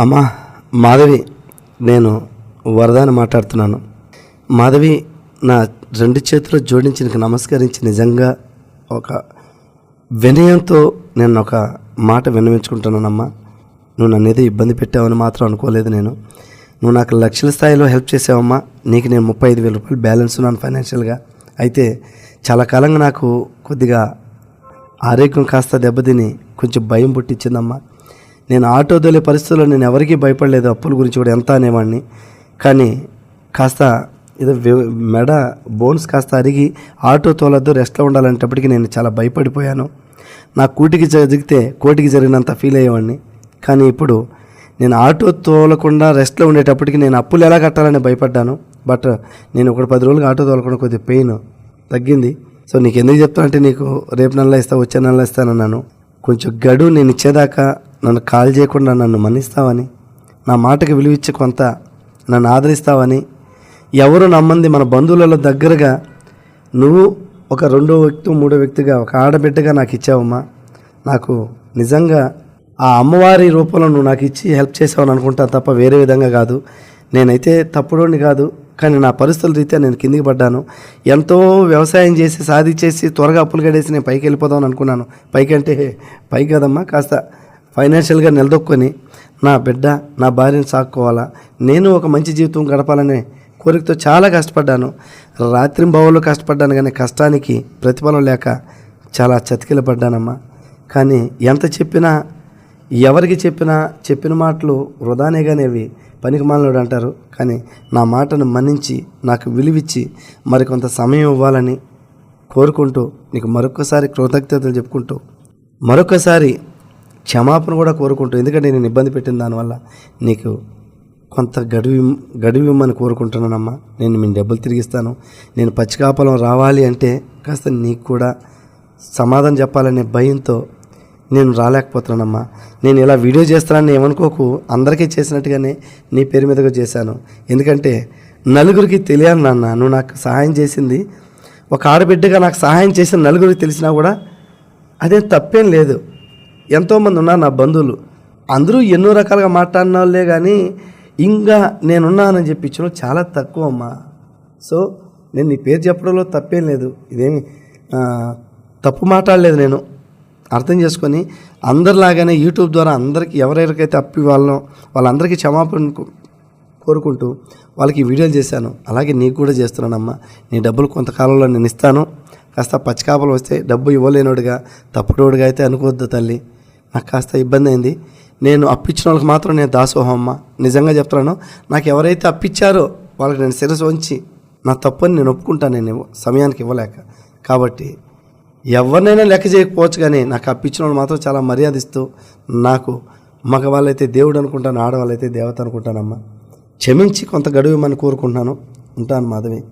అమ్మా మాధవి నేను వరదాని మాట్లాడుతున్నాను. మాధవి నా రెండు చేతులు జోడించి నీకు నమస్కరించి నిజంగా ఒక వినయంతో నేను ఒక మాట విన్నవించుకుంటున్నానమ్మా. నువ్వు నన్ను ఏదో ఇబ్బంది పెట్టావని మాత్రం అనుకోలేదు నేను. నువ్వు నాకు లక్షల స్థాయిలో హెల్ప్ చేసావమ్మా. నీకు నేను ముప్పై ఐదు వేల రూపాయలు బ్యాలెన్స్ ఉన్నాను ఫైనాన్షియల్గా. అయితే చాలా కాలంగా నాకు కొద్దిగా ఆరోగ్యం కాస్త దెబ్బతిని కొంచెం భయం పుట్టించిందమ్మా. నేను ఆటో తోలే పరిస్థితుల్లో నేను ఎవరికీ భయపడలేదు అప్పుల గురించి కూడా ఎంత అనేవాడిని. కానీ కాస్త ఏదో మెడ బోన్స్ కాస్త అరిగి ఆటో తోలద్దు రెస్ట్లో ఉండాలంటప్పటికీ నేను చాలా భయపడిపోయాను. నా కూటికి జరిగితే కోటికి జరిగినంత ఫీల్ అయ్యేవాడిని. కానీ ఇప్పుడు నేను ఆటో తోలకుండా రెస్ట్లో ఉండేటప్పటికి నేను అప్పులు ఎలా కట్టాలని భయపడ్డాను. బట్ నేను ఒక పది రోజులుగా ఆటో తోలకుండా కొద్దిగా పెయిన్ తగ్గింది. సో నీకు ఎందుకు చెప్తానంటే నీకు రేపు నెలలో ఇస్తా వచ్చే నెలలో ఇస్తానన్నాను. కొంచెం గడువు నేను ఇచ్చేదాకా నన్ను కాల్ చేయకుండా నన్ను మన్నిస్తావని నా మాటకు విలువిచ్చి కొంత నన్ను ఆదరిస్తావని ఎవరు నమ్మంది మన బంధువులలో దగ్గరగా నువ్వు ఒక రెండో వ్యక్తి మూడో వ్యక్తిగా ఒక ఆడబిడ్డగా నాకు ఇచ్చావమ్మా. నాకు నిజంగా ఆ అమ్మవారి రూపంలో నువ్వు నాకు ఇచ్చి హెల్ప్ చేసావని అనుకుంటా తప్ప వేరే విధంగా కాదు. నేనైతే తప్పుడోని కాదు కానీ నా పరిస్థితుల రీత్యా నేను కిందికి పడ్డాను. ఎంతో వ్యవసాయం చేసి సాధించేసి త్వరగా అప్పులు గడేసి నేను పైకి వెళ్ళిపోదామని అనుకున్నాను. పైకి అంటే పైకి కదమ్మా కాస్త ఫైనాన్షియల్గా నిలదొక్కొని నా బిడ్డ నా భార్యను సాక్కోవాలా? నేను ఒక మంచి జీవితం గడపాలనే కోరికతో చాలా కష్టపడ్డాను. రాత్రి కష్టపడ్డాను కానీ కష్టానికి ప్రతిఫలం లేక చాలా చతికిల పడ్డానమ్మా. కానీ ఎంత చెప్పినా ఎవరికి చెప్పినా చెప్పిన మాటలు వృధానే కానివి పనికి అంటారు. కానీ నా మాటను మన్నించి నాకు విలువిచ్చి మరికొంత సమయం ఇవ్వాలని కోరుకుంటూ నీకు మరొకసారి కృతజ్ఞతలు చెప్పుకుంటూ మరొకసారి క్షమాపణ కూడా కోరుకుంటూ ఎందుకంటే నేను ఇబ్బంది పెట్టిన దానివల్ల నీకు కొంత గడువు గడువు ఇమ్మని కోరుకుంటున్నానమ్మా. నేను మీ డబ్బులు తిరిగిస్తాను. నేను పచ్చికాపలం రావాలి అంటే కాస్త నీకు కూడా సమాధానం చెప్పాలనే భయంతో నేను రాలేకపోతున్నానమ్మా. నేను ఇలా వీడియో చేస్తానని ఏమనుకోకు. అందరికీ చేసినట్టుగానే నీ పేరు మీదగా చేశాను. ఎందుకంటే నలుగురికి తెలియాలి నాన్న. నువ్వు నాకు సహాయం చేసింది. ఒక ఆడబిడ్డగా నాకు సహాయం చేసిన నలుగురికి తెలిసినా కూడా అదేం తప్పేం లేదు. ఎంతోమంది ఉన్నారు నా బంధువులు. అందరూ ఎన్నో రకాలుగా మాట్లాడిన వాళ్ళే కానీ ఇంకా నేనున్నానని చెప్పి చాలా తక్కువ అమ్మా సో నేను నీ పేరు చెప్పడంలో తప్పేం లేదు. ఇదేమి తప్పు మాట్లాడలేదు నేను. అర్థం చేసుకొని అందరిలాగానే యూట్యూబ్ ద్వారా అందరికీ ఎవరెవరికైతే అప్పి వాళ్ళనో వాళ్ళందరికీ క్షమాపణ కోరుకుంటూ వాళ్ళకి వీడియోలు చేశాను. అలాగే నీకు కూడా చేస్తున్నానమ్మా. నీ డబ్బులు కొంతకాలంలో నేను ఇస్తాను. కాస్త పచ్చికాపలు వస్తే డబ్బు ఇవ్వలేనోడిగా తప్పుడోడుగా అయితే అనుకోవద్దు తల్లి. నాకు కాస్త ఇబ్బంది అయింది. నేను అప్పిచ్చిన వాళ్ళకి మాత్రం నేను దాసోహం అమ్మ. నిజంగా చెప్తున్నాను నాకు ఎవరైతే అప్పిచ్చారో వాళ్ళకి నేను శిరసు ఉంచి నా తప్పని నేను ఒప్పుకుంటాను నేను సమయానికి ఇవ్వలేక. కాబట్టి ఎవరినైనా లెక్క చేయకపోవచ్చు కానీ నాకు అప్పించిన వాళ్ళు మాత్రం చాలా మర్యాద ఇస్తూ నాకు మగవాళ్ళైతే దేవుడు అనుకుంటాను ఆడవాళ్ళైతే దేవత అనుకుంటానమ్మా. క్షమించి కొంత గడువు ఇవ్వమని కోరుకుంటున్నాను. ఉంటాను మాధవి.